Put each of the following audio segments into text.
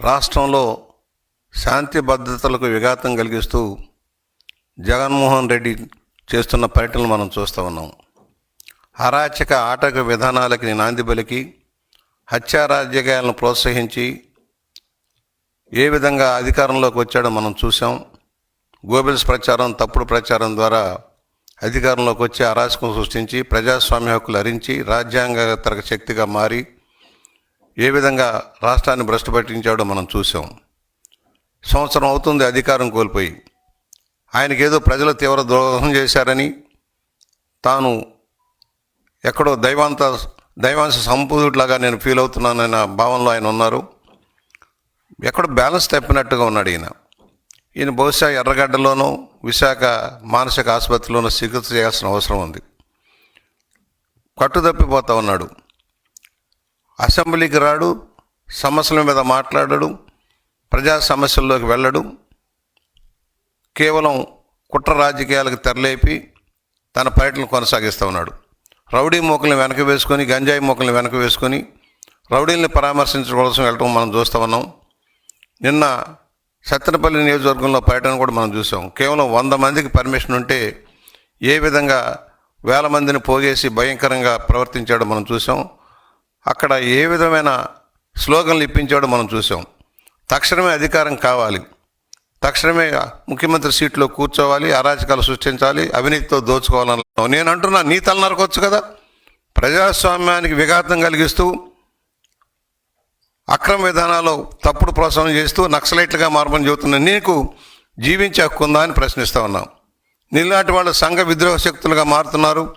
రాష్ట్రంలో శాంతి భద్రతలకు విఘాతం కలిగిస్తూ జగన్మోహన్ రెడ్డి చేస్తున్న పర్యటనలు మనం చూస్తూ ఉన్నాం. అరాచక ఆటక విధానాలకి నాంది పలికి హత్యారాజకాలను ప్రోత్సహించి ఏ విధంగా అధికారంలోకి వచ్చాడో మనం చూసాం గోబెల్స్ ప్రచారం తప్పుడు ప్రచారం ద్వారా అధికారంలోకి వచ్చి అరాచకం సృష్టించి ప్రజాస్వామ్య హక్కులు హరించి రాజ్యాంగతరక శక్తిగా మారి ఏ విధంగా రాష్ట్రాన్ని భ్రష్టు పట్టించాడో మనం చూసాం సంవత్సరం అవుతుంది అధికారం కోల్పోయి. ఆయనకి ఏదో ప్రజలు తీవ్ర ద్రోహం చేశారని తాను ఎక్కడో దైవాంత దైవాంశ సంపూతుడిలాగా నేను ఫీల్ అవుతున్నానన్న భావనలో ఆయన ఉన్నారు. ఎక్కడో బ్యాలెన్స్ తప్పినట్టుగా ఉన్నాడు ఈయన. ఈయన బహుశా ఎర్రగడ్డలోనూ విశాఖ మానసిక ఆసుపత్రిలోనూ చికిత్స చేయాల్సిన అవసరం ఉంది. కట్టుదప్పిపోతా ఉన్నాడు. అసెంబ్లీకి రాడు సమస్యల మీద మాట్లాడడు ప్రజా సమస్యల్లోకి వెళ్ళడు. కేవలం కుట్ర రాజకీయాలకు తెరలేపి తన పర్యటన కొనసాగిస్తూ ఉన్నాడు. రౌడీ మూకల్ని వెనక వేసుకొని గంజాయి మూకల్ని వెనక వేసుకొని రౌడీల్ని పరామర్శించడం కోసం వెళ్ళటం మనం చూస్తూ ఉన్నాం. నిన్న సత్తెనపల్లి నియోజకవర్గంలో పర్యటన కూడా మనం చూసాం. కేవలం వంద మందికి పర్మిషన్ ఉంటే ఏ విధంగా వేల మందిని పోగేసి భయంకరంగా ప్రవర్తించాడో మనం చూసాం. అక్కడ ఏ విధమైన స్లోగన్లు ఇప్పించాడో మనం చూసాం. తక్షణమే అధికారం కావాలి. తక్షణమే ముఖ్యమంత్రి సీట్లో కూర్చోవాలి అరాచకాలు సృష్టించాలి అవినీతితో దోచుకోవాలని నేను అంటున్నా నీ తల నరకొచ్చు కదా. ప్రజాస్వామ్యానికి విఘాతం కలిగిస్తూ అక్రమ విధానాలు తప్పుడు ప్రోత్సాహం చేస్తూ నక్సలైట్లుగా మార్పం చెబుతున్న నీకు జీవించే హక్కు ఉందా అని ప్రశ్నిస్తూ ఉన్నాం. నీలాంటి వాళ్ళు సంఘ విద్రోహ శక్తులుగా మారుతున్నారు.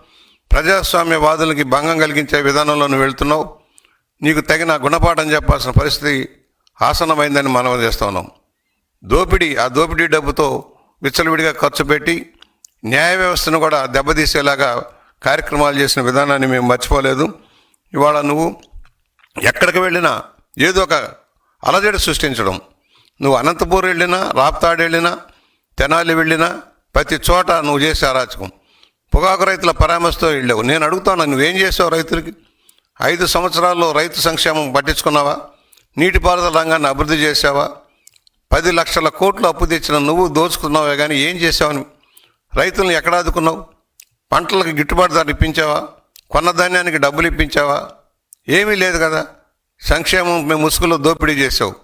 ప్రజాస్వామ్యవాదులకి భంగం కలిగించే విధానంలో నువ్వు వెళ్తున్నావు. నీకు తగిన గుణపాఠం చెప్పాల్సిన పరిస్థితి ఆసనమైందని మనం చేస్తా ఉన్నాం. దోపిడీ ఆ దోపిడీ డబ్బుతో విచ్చలవిడిగా ఖర్చు పెట్టి న్యాయ వ్యవస్థను కూడా దెబ్బతీసేలాగా కార్యక్రమాలు చేసిన విధానాన్ని మేము మర్చిపోలేదు. ఇవాళ నువ్వు ఎక్కడికి వెళ్ళినా ఏదో ఒక అలజడి సృష్టించడం. నువ్వు అనంతపూర్ వెళ్ళినా రాప్తాడు వెళ్ళినా తెనాలి వెళ్ళినా ప్రతి చోట నువ్వు చేసే అరాచకం. పొగాకు రైతుల పరామర్శతో వెళ్ళావు. నేను అడుగుతాను నువ్వేం చేసావు రైతులకి? ఐదు సంవత్సరాల్లో రైతు సంక్షేమం పట్టించుకున్నావా? నీటిపారుదల రంగాన్ని అభివృద్ధి చేసావా పది లక్షల కోట్లు అప్పు తెచ్చిన నువ్వు దోచుకున్నావే కానీ ఏం చేసావని రైతులను ఎక్కడ ఆదుకున్నావు? పంటలకు గిట్టుబాటు ధర ఇప్పించావా? కొన్న ధాన్యానికి డబ్బులు ఇప్పించావా? ఏమీ లేదు కదా. సంక్షేమం మేము ముసుగులో దోపిడీ చేసావు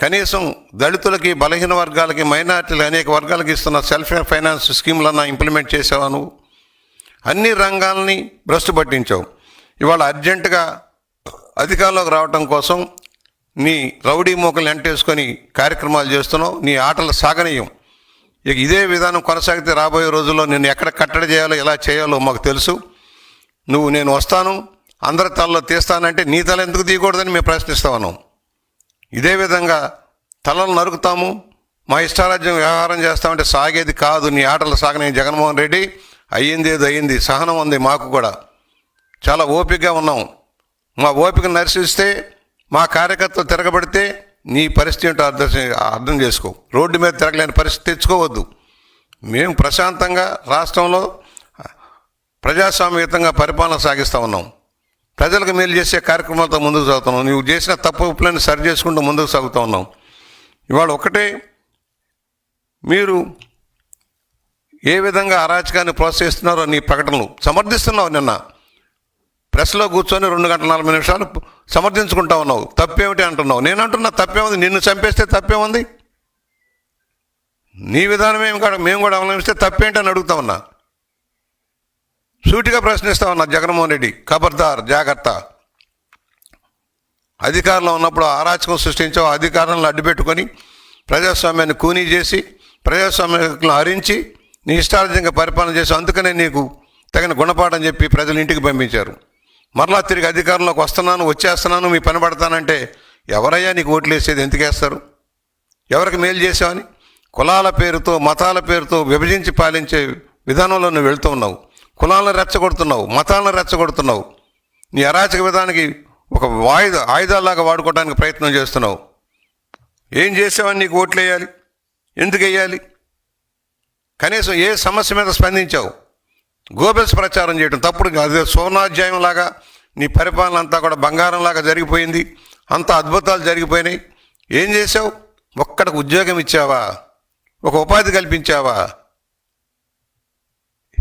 కనీసం దళితులకి బలహీన వర్గాలకి మైనార్టీలు అనేక వర్గాలకి ఇస్తున్న సెల్ఫ్ ఫైనాన్స్ స్కీములన్నా ఇంప్లిమెంట్ చేసావా నువ్వు? అన్ని రంగాల్ని భ్రష్టు పట్టించావు. ఇవాళ అర్జెంటుగా అధికారంలోకి రావటం కోసం నీ రౌడీ మూకలు ఎంటేసుకొని కార్యక్రమాలు చేస్తున్నావు నీ ఆటలు సాగనీయం. ఇక ఇదే విధానం కొనసాగితే రాబోయే రోజుల్లో నేను ఎక్కడ కట్టడి చేయాలో ఎలా చేయాలో మాకు తెలుసు. నువ్వు నేను వస్తాను అందరి తలలో తీస్తానంటే నీ తల ఎందుకు తీయకూడదని మేము ప్రశ్నిస్తా ఉన్నాం. ఇదే విధంగా తలలు నరుకుతాము మా ఇష్టారాజ్యం వ్యవహారం చేస్తామంటే సాగేది కాదు నీ ఆటలు సాగని జగన్మోహన్ రెడ్డి. అయ్యింది ఏదో అయ్యింది సహనం ఉంది మాకు కూడా. చాలా ఓపికగా ఉన్నాం. మా ఓపిక నర్శిస్తే మా కార్యకర్తలు తిరగబడితే నీ పరిస్థితి ఏంటో అర్థం అర్థం చేసుకో. రోడ్డు మీద తిరగలేని పరిస్థితి తెచ్చుకోవద్దు. మేము ప్రశాంతంగా రాష్ట్రంలో ప్రజాస్వామ్యయుతంగా పరిపాలన సాగిస్తూ ఉన్నాం. ప్రజలకు మేలు చేసే కార్యక్రమాలతో ముందుకు సాగుతున్నాం నువ్వు చేసిన తప్పు ఉప్పులను సరి చేసుకుంటూ ముందుకు సాగుతూ ఉన్నాం. ఇవాళ ఒకటే మీరు ఏ విధంగా అరాచకాన్ని ప్రోత్సహిస్తున్నారో నీ ప్రకటనలు సమర్థిస్తున్నావు నిన్న. ప్రెస్లో కూర్చొని రెండు గంటల నలభై నిమిషాలు సమర్థించుకుంటా ఉన్నావు. తప్పేమిటి అంటున్నావు? నేను అంటున్నా తప్పేముంది? నిన్ను చంపేస్తే తప్పేముంది? నీ విధానం ఏమి కాదు. మేము కూడా అవలంబిస్తే తప్పేంటి అని అడుగుతా ఉన్నా. సూటిగా ప్రశ్నిస్తా ఉన్నా జగన్మోహన్ రెడ్డి. ఖబర్దార్ జాగ్రత్త. అధికారంలో ఉన్నప్పుడు అరాచకం సృష్టించావు. అధికారంలో అడ్డుపెట్టుకొని ప్రజాస్వామ్యాన్ని కూనీ చేసి ప్రజాస్వామ్యను హరించి నీ ఇష్టార్థంగా పరిపాలన చేసి అందుకనే నీకు తగిన గుణపాఠం చెప్పి ప్రజలు ఇంటికి పంపించారు. మరలా తిరిగి అధికారంలోకి వస్తున్నాను వచ్చేస్తున్నాను మీ పని పడతానంటే ఎవరయ్యా నీకు ఓట్లు వేసేది ఎందుకేస్తారు? ఎవరికి మేలు చేసావని కులాల పేరుతో మతాల పేరుతో విభజించి పాలించే విధానంలో నువ్వు వెళ్తూ ఉన్నావు. కులాలను రెచ్చగొడుతున్నావు మతాలను రెచ్చగొడుతున్నావు. నీ అరాచక విధానానికి ఒక వాయుధ ఆయుధాలాగా వాడుకోవడానికి ప్రయత్నం చేస్తున్నావు. ఏం చేసావని నీకు ఓట్లు వేయాలి ఎందుకు వేయాలి కనీసం ఏ సమస్య మీద స్పందించావు? గోబెల్స్ ప్రచారం చేయడం తప్పుడు అదే సోనాధ్యాయం లాగా నీ పరిపాలన అంతా కూడా బంగారంలాగా జరిగిపోయింది. అంత అద్భుతాలు జరిగిపోయినాయి. ఏం చేసావు ఒక్కడికి ఉద్యోగం ఇచ్చావా? ఒక ఉపాధి కల్పించావా?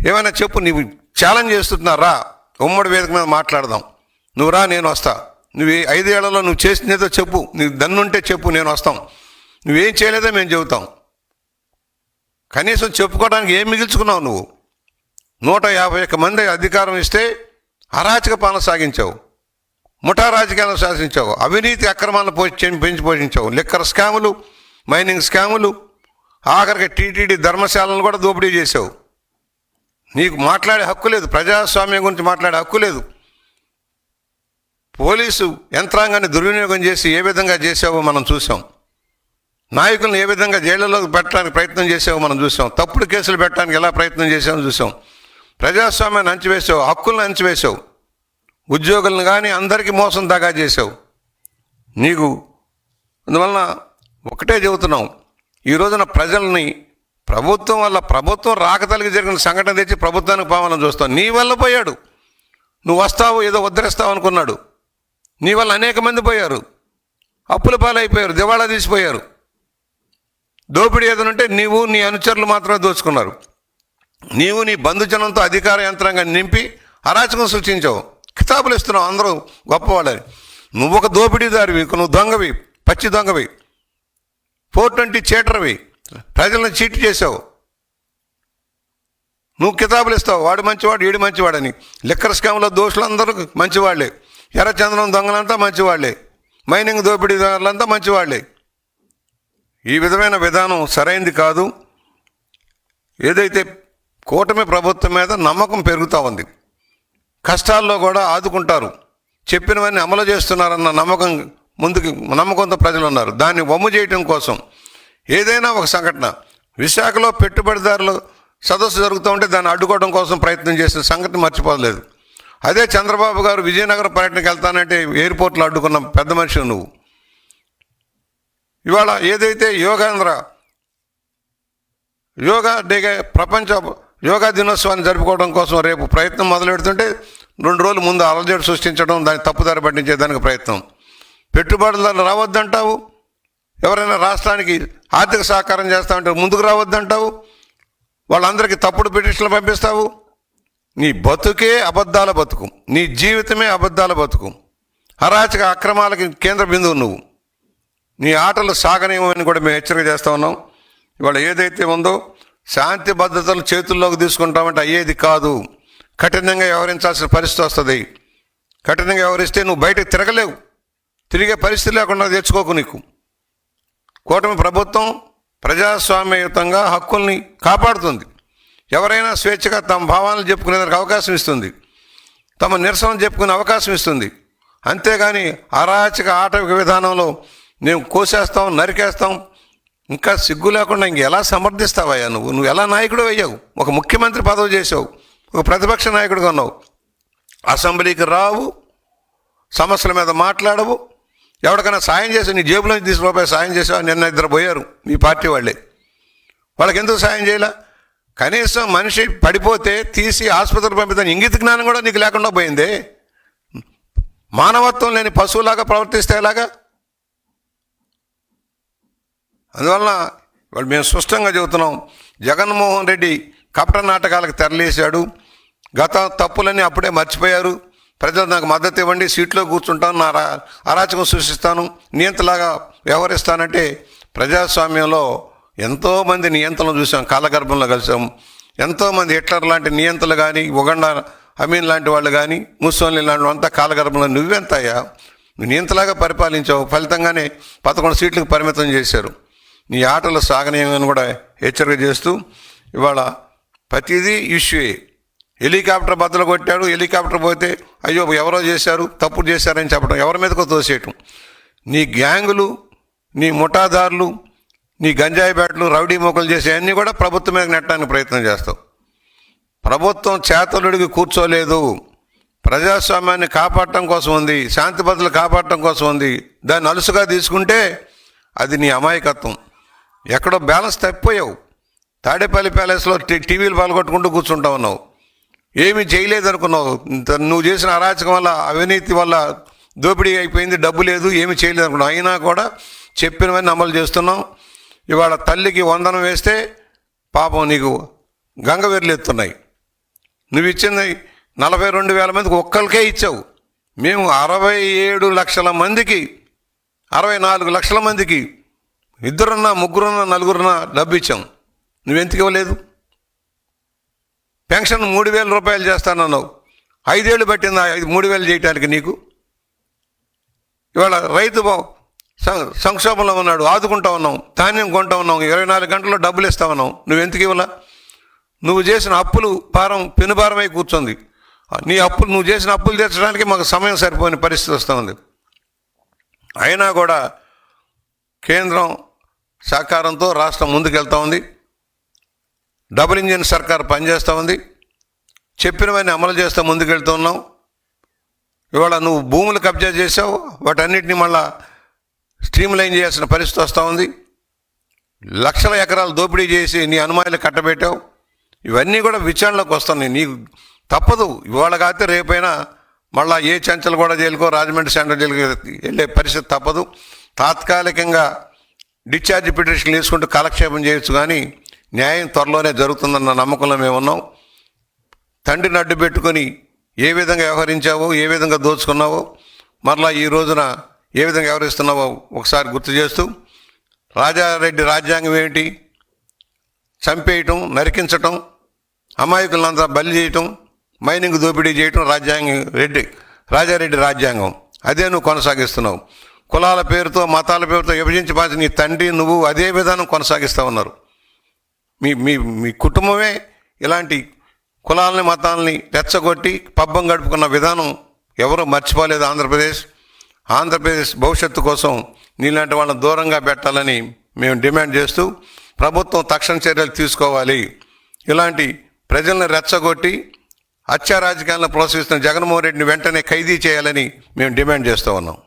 ఏమైనా చెప్పు నీవు ఛాలెంజ్ చేస్తున్నారా ఉమ్మడి వేదిక మీద మాట్లాడదాం. నువ్వు రా నేను వస్తా. నువ్వు ఐదేళ్ళలో నువ్వు చేసినదో చెప్పు. నీకు దన్నుంటే చెప్పు నేను వస్తాం. నువ్వేం చేయలేదో మేము చెబుతాం. కనీసం చెప్పుకోవడానికి ఏం మిగిల్చుకున్నావు నువ్వు? నూట యాభై ఒక్క మంది అధికారం ఇస్తే అరాచక పాలన సాగించావు. ముఠా రాజకీయాలను శాసించావు. అవినీతి అక్రమాలను పోషి పెంచి పోషించావు. లిక్కర్ స్కాములు మైనింగ్ స్కాములు ఆఖరికి టీటీడీ ధర్మశాలను కూడా దోపిడీ చేసావు నీకు మాట్లాడే హక్కు లేదు. ప్రజాస్వామ్యం గురించి మాట్లాడే హక్కు లేదు. పోలీసు యంత్రాంగాన్ని దుర్వినియోగం చేసి ఏ విధంగా చేసావో మనం చూసాం నాయకులను ఏ విధంగా జైళ్ళలోకి పెట్టడానికి ప్రయత్నం చేసావో మనం చూసాం తప్పుడు కేసులు పెట్టడానికి ఎలా ప్రయత్నం చేసామో చూసాం ప్రజాస్వామ్యాన్ని అంచివేసావు హక్కులను అంచివేసావు ఉద్యోగులను కానీ అందరికీ మోసం దాగా చేసావు. నీకు అందువలన ఒకటే చెబుతున్నాం ఈ రోజున ప్రజల్ని ప్రభుత్వం వల్ల ప్రభుత్వం రాకతలిగి జరిగిన సంఘటన తెచ్చి ప్రభుత్వానికి పోవాలని చూస్తావు. నీ వల్ల పోయాడు. నువ్వు వస్తావు ఏదో ఉద్ధరిస్తావు అనుకున్నాడు. నీ వల్ల అనేక మంది పోయారు. అప్పుల పాలైపోయారు దివాళా తీసిపోయారు. దోపిడీ ఏదనంటే నీవు నీ అనుచరులు మాత్రమే దోచుకున్నారు. నీవు నీ బంధుజనంతో అధికార యంత్రాంగాన్ని నింపి అరాచకం సృష్టించావు. కితాబులు ఇస్తున్నావు అందరూ గొప్పవాళ్ళని. నువ్వు ఒక దోపిడీదారివి నువ్వు దొంగవి పచ్చి దొంగవి. ఫోర్ ట్వంటీ చీటర్వి. ప్రజలను చీట్ చేసావు నువ్వు కితాబులు ఇస్తావు. వాడు మంచివాడు వీడు మంచివాడని. లిక్కర్ స్కామ్లో దోషులు అందరూ మంచివాళ్ళే ఎర్రచందనం దొంగలంతా మంచివాళ్ళే మైనింగ్ దోపిడీదారులంతా మంచివాళ్ళే ఈ విధమైన విధానం సరైంది కాదు. ఏదైతే కూటమి ప్రభుత్వం మీద నమ్మకం పెరుగుతూ ఉంది. కష్టాల్లో కూడా ఆదుకుంటారు. చెప్పినవన్నీ అమలు చేస్తున్నారన్న నమ్మకం ముందుకు నమ్మకంతో ప్రజలు ఉన్నారు. దాన్ని వమ్ము చేయటం కోసం ఏదైనా ఒక సంఘటన విశాఖలో పెట్టుబడిదారులు సదస్సు జరుగుతూ ఉంటే దాన్ని అడ్డుకోవడం కోసం ప్రయత్నం చేసిన సంగతి మర్చిపోలేదు. అదే చంద్రబాబు గారు విజయనగరం పర్యటనకి వెళ్తానంటే ఎయిర్పోర్ట్లో అడ్డుకున్న పెద్ద మనిషి నువ్వు. ఇవాళ ఏదైతే యోగాంధ్ర యోగా డేగా ప్రపంచ యోగా దినోత్సవాన్ని జరుపుకోవడం కోసం రేపు ప్రయత్నం మొదలు పెడుతుంటే రెండు రోజులు ముందు అలజడి సృష్టించడం దాన్ని తప్పుదారి పట్టించేదానికి ప్రయత్నం. పెట్టుబడులు రావద్దంటావు? ఎవరైనా రాష్ట్రానికి ఆర్థిక సహకారం చేస్తామంటే ముందుకు రావద్దంటావు? వాళ్ళందరికీ తప్పుడు పిటిషన్లు పంపిస్తావు? నీ బతుకే అబద్ధాల బతుకు. నీ జీవితమే అబద్ధాల బతుకు. అరాచక అక్రమాలకి కేంద్ర బిందువు నువ్వు. నీ ఆటలు సాగనేమని కూడా మేము హెచ్చరిక చేస్తా ఉన్నాం. ఇవాళ ఏదైతే ఉందో శాంతి భద్రతలు చేతుల్లోకి తీసుకుంటామంటే అయ్యేది కాదు. కఠినంగా వ్యవహరించాల్సిన పరిస్థితి వస్తుంది. కఠినంగా వ్యవహరిస్తే నువ్వు బయటకు తిరగలేవు. తిరిగే పరిస్థితి లేకుండా తెచ్చుకోకు నీకు. కూటమి ప్రభుత్వం ప్రజాస్వామ్యయుతంగా హక్కుల్ని కాపాడుతుంది. ఎవరైనా స్వేచ్ఛగా తమ భావాలను చెప్పుకునేందుకు అవకాశం ఇస్తుంది. తమ నిరసన చెప్పుకునే అవకాశం ఇస్తుంది. అంతేగాని అరాచక ఆటవిక విధానంలో మేము కోసేస్తాం నరికేస్తాం ఇంకా సిగ్గు లేకుండా ఇంక ఎలా సమర్థిస్తావయ్యా నువ్వు? నువ్వు ఎలా నాయకుడు అయ్యావు? ఒక ముఖ్యమంత్రి పదవి చేసావు ఒక ప్రతిపక్ష నాయకుడిగా ఉన్నావు. అసెంబ్లీకి రావు సమస్యల మీద మాట్లాడవు. ఎవరికైనా సాయం చేసి నీ జేబులో నుంచి తీసి రూపాయి సాయం చేసావు నిన్న ఇద్దరు పోయారు మీ పార్టీ వాళ్ళే. వాళ్ళకి ఎందుకు సాయం చేయలే? కనీసం మనిషి పడిపోతే తీసి ఆసుపత్రికి పంపితే ఇంగిత జ్ఞానం కూడా నీకు లేకుండా పోయింది. మానవత్వం లేని పశువులాగా ప్రవర్తిస్తే ఎలాగా? అందువలన వాళ్ళు మేము స్పష్టంగా చెబుతున్నాం జగన్మోహన్ రెడ్డి కపట నాటకాలకు తెరలేశాడు. గత తప్పులన్నీ అప్పుడే మర్చిపోయారు. ప్రజలు నాకు మద్దతు ఇవ్వండి సీట్లో కూర్చుంటాను నా రా- అరాచకం సృష్టిస్తాను నియంతలాగా వ్యవహరిస్తానంటే ప్రజాస్వామ్యంలో ఎంతోమంది నియంత్రణలు చూసాం కాలగర్భంలో కలిసాం. ఎంతోమంది హిట్లర్ లాంటి నియంతలు కానీ ఉగండ అమీన్ లాంటి వాళ్ళు కానీ ముస్సోన్లీ లాంటి అంతా కాలగర్భంలో నువ్వెంతయ్యా? నియంతలాగా పరిపాలించావు ఫలితంగానే పదకొండు సీట్లకు పరిమితం చేశారు. నీ ఆటలు సాగనీయమని కూడా హెచ్చరిక చేస్తూ ఇవాళ ప్రతిదీ ఇష్యూయే. హెలికాప్టర్ బద్దలు కొట్టాడు హెలికాప్టర్ పోతే అయ్యో ఎవరో చేశారు తప్పుడు చేశారని చెప్పడం ఎవరి మీదకో తోసేయటం. నీ గ్యాంగులు నీ ముఠాదారులు నీ గంజాయి బ్యాట్లు రౌడీ మొక్కలు చేసే అన్నీ కూడా ప్రభుత్వం మీద నెట్టడానికి ప్రయత్నం చేస్తావు. ప్రభుత్వం చేతలుడికి కూర్చోలేదు. ప్రజాస్వామ్యాన్ని కాపాడటం కోసం ఉంది శాంతి భద్రతలు కాపాడటం కోసం ఉంది. దాన్ని అలుసుగా తీసుకుంటే అది నీ అమాయకత్వం. ఎక్కడో బ్యాలెన్స్ తప్పిపోయావు. తాడేపల్లి ప్యాలెస్లో టీ- టీవీలు పాల్గొట్టుకుంటూ కూర్చుంటా ఉన్నావు ఏమీ చేయలేదు అనుకున్నావు ఇంత నువ్వు చేసిన అరాచకం వల్ల అవినీతి వల్ల దోపిడీ అయిపోయింది డబ్బు లేదు ఏమీ చేయలేదు అనుకున్నావు అయినా కూడా చెప్పినవన్నీ అమలు చేస్తున్నావు. ఇవాళ తల్లికి వందనం వేస్తే పాపం నీకు గంగవెర్లు ఎత్తున్నాయి. నువ్వు ఇచ్చింది నలభై రెండు వేల మందికి ఒక్కరికే ఇచ్చావు. మేము అరవై ఏడు లక్షల మందికి అరవై నాలుగు లక్షల మందికి ఇద్దరున్నా ముగ్గురున్నా నలుగురున్నా డబ్బు ఇచ్చాం నువ్వెందుకు ఇవ్వలేదు పెన్షన్ మూడు వేల రూపాయలు చేస్తానన్నావు. ఐదేళ్ళు పట్టింది ఐదు మూడు వేలు చేయటానికి నీకు? ఇవాళ రైతు బా- సం- సంక్షోభంలో ఉన్నాడు ఆదుకుంటా ఉన్నాం ధాన్యం కొంటా ఉన్నాం ఇరవై నాలుగు గంటల్లో డబ్బులు ఇస్తా ఉన్నాం. నువ్వెందుకు ఇవ్వలా నువ్వు చేసిన అప్పులు భారం పెనుభారమై కూర్చుంది. నీ అప్పులు నువ్వు చేసిన అప్పులు తీర్చడానికి మాకు సమయం సరిపోని పరిస్థితి వస్తూ ఉంది అయినా కూడా కేంద్రం సహకారంతో రాష్ట్రం ముందుకెళ్తా ఉంది. డబుల్ ఇంజిన్ సర్కార్ పనిచేస్తూ ఉంది. చెప్పినవన్నీ అమలు చేస్తూ ముందుకెళ్తూ ఉన్నాం. ఇవాళ నువ్వు భూములు కబ్జా చేసావు వాటన్నిటిని మళ్ళా స్ట్రీమ్ లైన్ చేయాల్సిన పరిస్థితి వస్తూ ఉంది. లక్షల ఎకరాలు దోపిడీ చేసి నీ అనుమానాలు కట్టబెట్టావు. ఇవన్నీ కూడా విచారణలోకి వస్తున్నాయి. నీకు తప్పదు. ఇవాళ కాకపోతే రేపైనా మళ్ళా ఏ చెంచలు కూడా జైలుకో రాజమండ్రి సెంట్రల్ జైలుకి వెళ్ళే పరిస్థితి తప్పదు. తాత్కాలికంగా డిశ్చార్జ్ పిటిషన్ తీసుకుంటూ కాలక్షేపం చేయొచ్చు కానీ న్యాయం త్వరలోనే జరుగుతుందన్న నమ్మకంలో మేము ఉన్నాం తండ్రిని అడ్డు పెట్టుకొని ఏ విధంగా వ్యవహరించావో ఏ విధంగా దోచుకున్నావో మరలా ఈ రోజున ఏ విధంగా వ్యవహరిస్తున్నావో ఒకసారి గుర్తు చేస్తూ రాజారెడ్డి రాజ్యాంగం ఏమిటి? చంపేయటం నరికించటం అమాయకులంతా బలి చేయటం మైనింగ్ దోపిడీ చేయటం రాజ్యాంగం రెడ్డి రాజారెడ్డి రాజ్యాంగం. అదే నువ్వు కొనసాగిస్తున్నావు. కులాల పేరుతో మతాల పేరుతో విభజించి నీ తండ్రి నువ్వు అదే విధానం కొనసాగిస్తూ ఉన్నారు. మీ మీ మీ కుటుంబమే ఇలాంటి కులాలని మతాలని రెచ్చగొట్టి పబ్బం గడుపుకున్న విధానం ఎవరూ మర్చిపోలేదు ఆంధ్రప్రదేశ్. ఆంధ్రప్రదేశ్ భవిష్యత్తు కోసం నీలాంటి వాళ్ళని దూరంగా పెట్టాలని మేము డిమాండ్ చేస్తూ ప్రభుత్వం తక్షణ చర్యలు తీసుకోవాలి. ఇలాంటి ప్రజలను రెచ్చగొట్టి హత్యా రాజకీయాలను ప్రోత్సహిస్తున్న జగన్మోహన్ రెడ్డిని వెంటనే ఖైదీ చేయాలని మేము డిమాండ్ చేస్తూ ఉన్నాం.